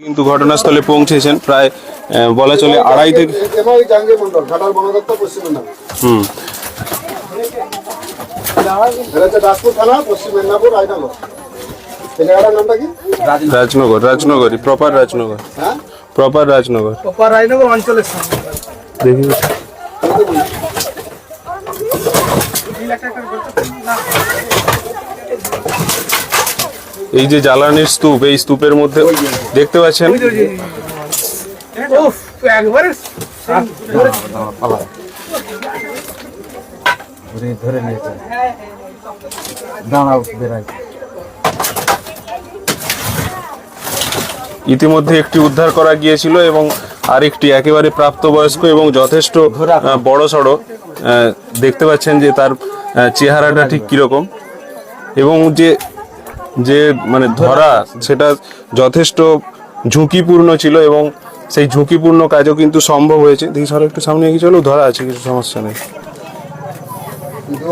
কিন্তু ঘটনাস্থলে পৌঁছেছেন। প্রায় বলা চলে আড়াই থেকে হুম। রাজনগর রাজনগরই প্রপার রাজনগর। হ্যাঁ? প্রপার রাজনগর। অপার রায়নগর অঞ্চলের দেখি। এই যে জ্বালানির স্তূপ এই স্তূপের মধ্যে দেখতে পাচ্ছেন? ধরে নিয়েছে দাঁড়াও বেড়াই। ইতিমধ্যে একটি উদ্ধার করা গিয়েছিল এবং আরেকটি একেবারে প্রাপ্তবয়স্ক এবং যথেষ্ট বড় সড়ো দেখতে পাচ্ছেন যে তার চেহারাটা ঠিক কীরকম। এবং যে যে মানে ধরা সেটা যথেষ্ট ঝুঁকিপূর্ণ ছিল এবং সেই ঝুঁকিপূর্ণ কাজও কিন্তু সম্ভব হয়েছে। দেখি সর একটু সামনে এগিয়ে চলো ধরা আছে কিছু সমস্যা নেই।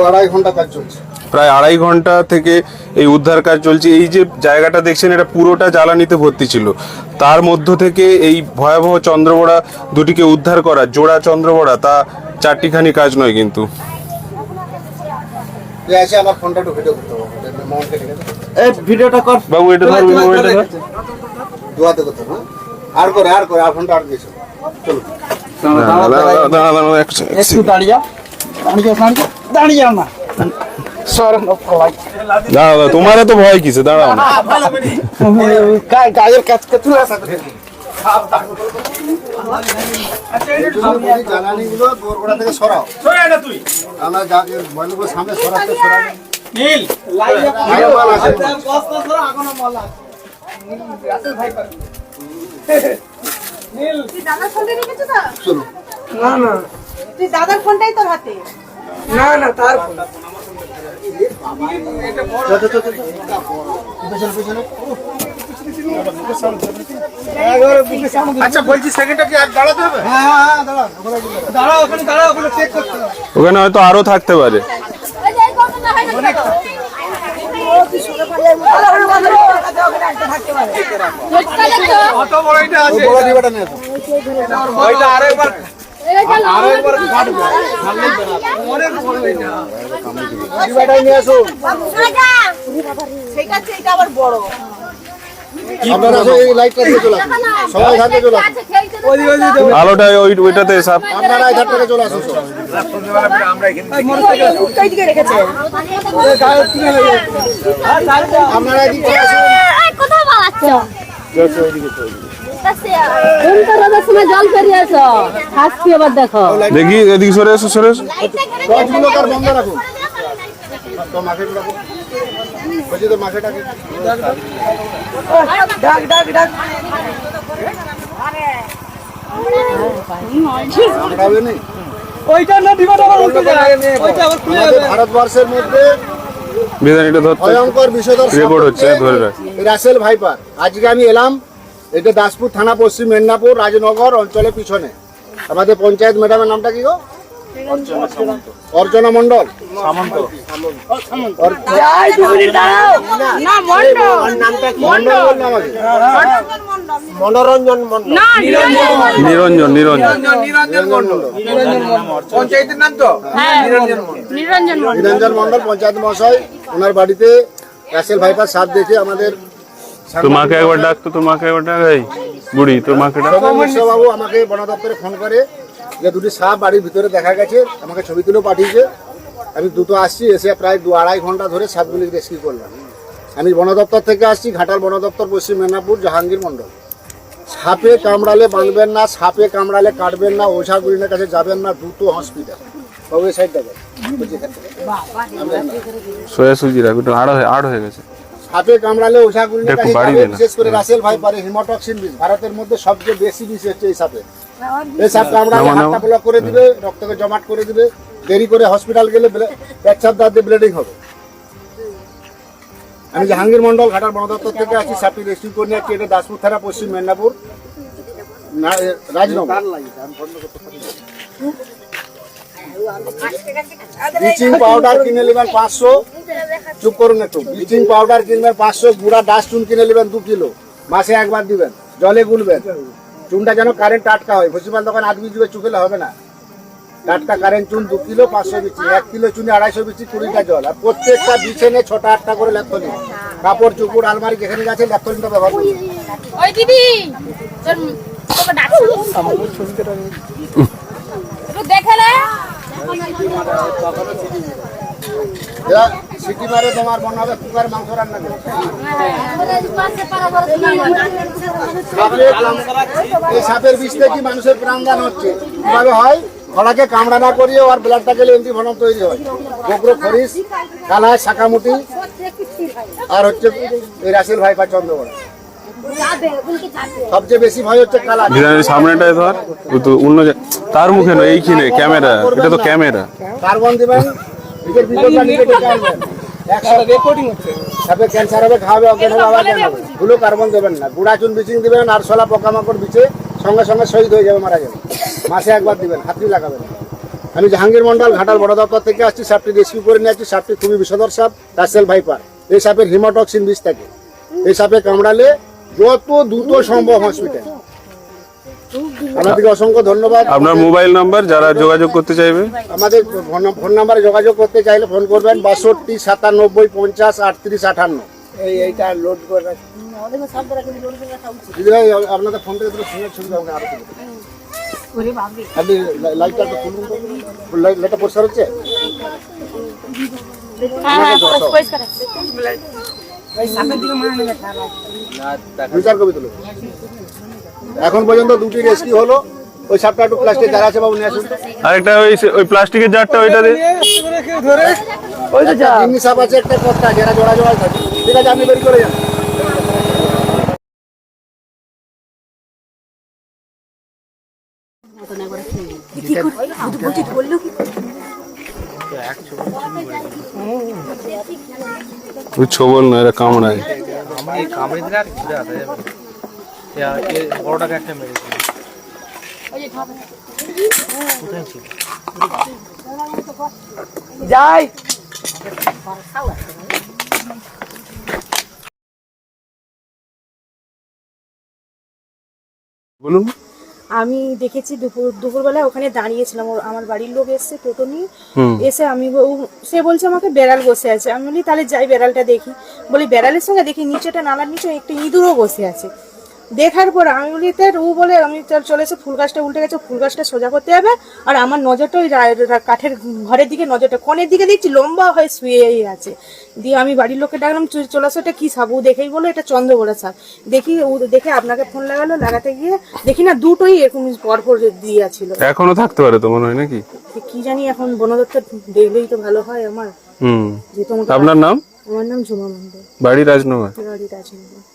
আড়াই ঘণ্টা কাজ চলছে। প্রায় আড়াই ঘণ্টা থেকে এই উদ্ধার কাজ চলছে। এই যে জায়গাটা দেখছেন এটা পুরোটা জ্বালানিতে ভর্তি ছিল। তার মধ্য থেকে এই ভয়াবহ চন্দ্রবড়া দুটিকে উদ্ধার করা জোড়া চন্দ্রবড়া তা চারটিখানি কাজ নয় কিন্তু। আমার ফোনটা একটু ভিডিও করতে এই ভিডিওটা কর। বাবু এটা ধর মোবাইলটা ধর। দুয়াতে হবে হ্যাঁ? আর করে আর করে আর ফোনটা আর দিয়েছ চলো। একটু। দাঁড়িয়ে। দাঁড়িয়ে দাঁড়িয়ে না। দাঁড়া তোমার এত ভয় কিসে? দাঁড়াও না। গায়ের কাজ তুলে আসা জ্বালানি গুলো থেকে সরাও। আমরা যা সামনে সরাতে সরাও আরও মাল আছে তুই দাদার ফোনটা রেখেছো তো চলো না না তুই দাদার ফোনটাই তোর হাতে না না তার ফোন। আচ্ছা বলছি সেকেন্ডটা কি আর দাঁড়াতে হবে হ্যাঁ হ্যাঁ। দাঁড়াও ওখানে দাঁড়াও ওখানে চেক করতে ওখানে হয়তো আরও থাকতে পারে কত বড় এটা আছে। বড় ডিবাটা নিয়ে আসো। ওইটা আরেকবার আরেকবার কাটবে অনেক বড় এটা। ডিবাটাই নিয়ে আসো। ঠিক আছে এটা আবার বড়। আপনারা এই লাইটটা দিয়ে চলে আসুন। সবাই ধারে চলে আসুন। আলোটা ওই ওইটাতে সাপ আপনারা এই চলে আসুন। সব। উল্টাই রেখেছে। আপনারা এদিক চলে আসুন। জল পেরিয়েছ এবার দেখো। দেখি এদিকে সরে এসো সরে এসো। বন্ধ রাখুন তো মাকে রাখুন বলছি তো মাকেটাকে ডাক ডাক ডাক ওইটা না দিবাটা আবার উল্টো যায় ওইটা আবার খুলে যাবে। ভারতবর্ষের মধ্যে বিধানিটা ধরতে ভয়ঙ্কর বিষধর সাপ হচ্ছে, ধরে রাখ। Russell viper. আজকে আমি এলাম এটা দাসপুর থানা পশ্চিম মেদিনীপুর রাজনগর অঞ্চলের পিছনে। আমাদের পঞ্চায়েত ম্যাডামের নামটা কি গো? অর্চনা মন্ডল আমাকে। মনোরঞ্জন মন্ডল নিরঞ্জন নিরঞ্জন নিরঞ্জন। মন্ডল পঞ্চায়েতের নাম তো? হ্যাঁ। নিরঞ্জন মন্ডল পঞ্চায়েত মহাশয় ওনার বাড়িতে রাসেল ভাইপার সাপ দেখে আমাদের তোর মাকে একবার ডাক তো তোর একবার ডাক। বুড়ি তোর মাকে ডাক বাবু আমাকে বন দপ্তরে ফোন করে যে দুটি সাপ বাড়ির ভিতরে দেখা গেছে আমাকে ছবি তুলেও পাঠিয়েছে। আমি দুটো আসছি এসে প্রায় দু আড়াই ঘণ্টা ধরে সাপগুলি রেস্কিউ করলাম। আমি বন দপ্তর থেকে আসছি ঘাটাল বন দপ্তর পশ্চিম মেদিনীপুর জাহাঙ্গীর মন্ডল সাপে কামড়ালে বাঁধবেন না সাপে কামড়ালে কাটবেন না ওঝা গুলিনের কাছে যাবেন না দ্রুত হসপিটাল আড় হয়ে গেছে। সাপে কামড়ালে গুলিনের কাছে। বিশেষ করে রাসেল ভাই পারে হিমোটক্সিন বিষ ভারতের মধ্যে সবচেয়ে বেশি বিষ হচ্ছে এই সাপে। এই সাপ কামড়ালে। হাতটা ব্লক করে দিবে রক্তকে জমাট করে দিবে দেরি করে হসপিটাল গেলে পেচ্ছাপ দাঁত দিয়ে ব্লিডিং হবে। আমি জাহাঙ্গীর মন্ডল ঘাটার বন দপ্তর থেকে আছি সাপটি রেস্কিউ করে নিয়ে এটা দাসপুর থানা পশ্চিম মেদিনীপুর। রাজনগর। ব্লিচিং পাউডার কিনে নেবেন পাঁচশো। চুপ করুন একটু। ব্লিচিং পাউডার কিনবেন পাঁচশো গুঁড়া ডাস্টুন কিনে নেবেন দু কিলো। মাসে একবার দিবেন। জলে গুলবেন। চুনটা যেন কারেন্ট টাটকা হয় ভুসিমাল দোকান আট বিচ চুকেলে হবে না টাটকা কারেন্ট চুন দু কিলো পাঁচশো বিচি এক কিলো চুনে আড়াইশো বিচি কুড়িটা জল আর প্রত্যেকটা বিছেনে ছটা আটটা করে ল্যাপথলিন কাপড় চুপুর আলমারি যেখানে আছে ল্যাপথলিনটা ব্যবহার করবেন ওই দিদি তোর তোকে ডাকছি একটু দেখে নে এরা সিটি মারে তোমার মনে হবে কুকার মাংস রান্না করে। এই সাপের বিষ থেকে মানুষের প্রাণদান হচ্ছে। কীভাবে হয়? গলাকে কামড়া না করিয়ে আর ব্লাডটা গেলে এমনি ভনম তৈরি হয়। গোগ্র খরিস কালায় শাকামুটি আর হচ্ছে এই রাসেল ভাই পা চন্দ্রগড়া সবচেয়ে বেশি ভয় হচ্ছে কালা। বিরিয়ানির সামনেটায় ধর তো অন্য তার মুখে নয় এইখানে ক্যামেরা। এটা তো ক্যামেরা। কার্বন দিবেন নিজের বিপদটা নিজে ডেকে আনবেন। রেকর্ডিং হচ্ছে। সাপে ক্যান্সার হবে খাওয়াবে অজ্ঞান হবে আবার হবে? গুলো কার্বন দেবেন না। গুড়া চুন বিচিং দিবেন আর শোলা পোকামাকড় বিছে সঙ্গে সঙ্গে শহীদ হয়ে যাবে মারা যাবে। মাসে একবার দিবেন হাতি লাগাবেন। আমি জাহাঙ্গীর মন্ডল ঘাটাল বড় দপ্তর থেকে আসছি সাপটি রেস্কিউ করে নিয়ে আসছি। সাপটি খুবই বিষধর সাপ রাসেল ভাইপার। এই সাপের হিমোটক্সিন বিষ থাকে। এই সাপে কামড়ালে যত দ্রুত সম্ভব হসপিটাল আপনাদেরকে অসংখ্য ধন্যবাদ। আপনার মোবাইল নাম্বার যারা যোগাযোগ করতে চাইবে? আমাদের ফোন- নাম্বারে যোগাযোগ করতে চাইলে ফোন করবেন বাষট্টি সাতানব্বই পঞ্চাশ আটত্রিশ আঠান্ন এই এইটা লোড করে আপনাদের ফোন থেকে দুটো ফোনের ছবি আরও আপনি লাইটটা খুলুন লাইটটা পরিষ্কার হচ্ছে? কবি তুলো এখন পর্যন্ত দুটি রেস্কিউ হলো। ওই সাপটা একটু প্লাস্টিক যারা আছে বাবু নিয়ে আসুন। আরেকটা ওই ওই প্লাস্টিকের জারটা ওইটা দে। ধরে একটা জিম্মি সাপ আছে একটা কর্তা যারা জোড়া জোড়া থাকে। ঠিক আছে আপনি বের করে যান। ছোবল না এরা কামড়ায়। আমার কামড়ে দিলে আর ঘুরে আসা যাবে না। এ- এ বড়টাকে একটা মেরেছে কোথায় ছিল? যাই। বলুন। আমি দেখেছি দুপুর দুপুরবেলা ওখানে দাঁড়িয়েছিলাম। ওর আমার বাড়ির লোক এসছে টোটো নিয়ে এসে আমি সে বলছে আমাকে বেড়াল বসে আছে। আমি বলি তাহলে যাই বেড়ালটা দেখি। বলি বেড়ালের সঙ্গে দেখি নিচেটা নালার নিচে একটু ইঁদুরও বসে আছে। দেখার পর তার ও বলে আমি চলে এসে ফুল গাছটা উল্টে গেছে ফুল গাছটা সোজা করতে হবে আর আমার নজরটা ওই রা- রা- কাঠের ঘরের দিকে নজরটা কোণের দিকে দেখছি লম্বা হয়ে শুয়েই আছে। দিয়ে আমি বাড়ির লোককে ডাকলাম "চল- আসো এটা কি সাপ? ও দেখেই বলো এটা চন্দ্রগোড়া সাপ। দেখি ও দেখে আপনাকে ফোন লাগালো লাগাতে গিয়ে দেখি না দুটোই এরকম পরপর দিয়ে ছিল। এখনও থাকতে পারে তো মনে হয় নাকি? কি জানি এখন বনদপ্তর দেখলেই তো ভালো হয় আমার। হুম। আপনার নাম? আমার নাম ঝুমা মন্ডল বাড়ি রাজনগর? বাড়ি রাজনগর।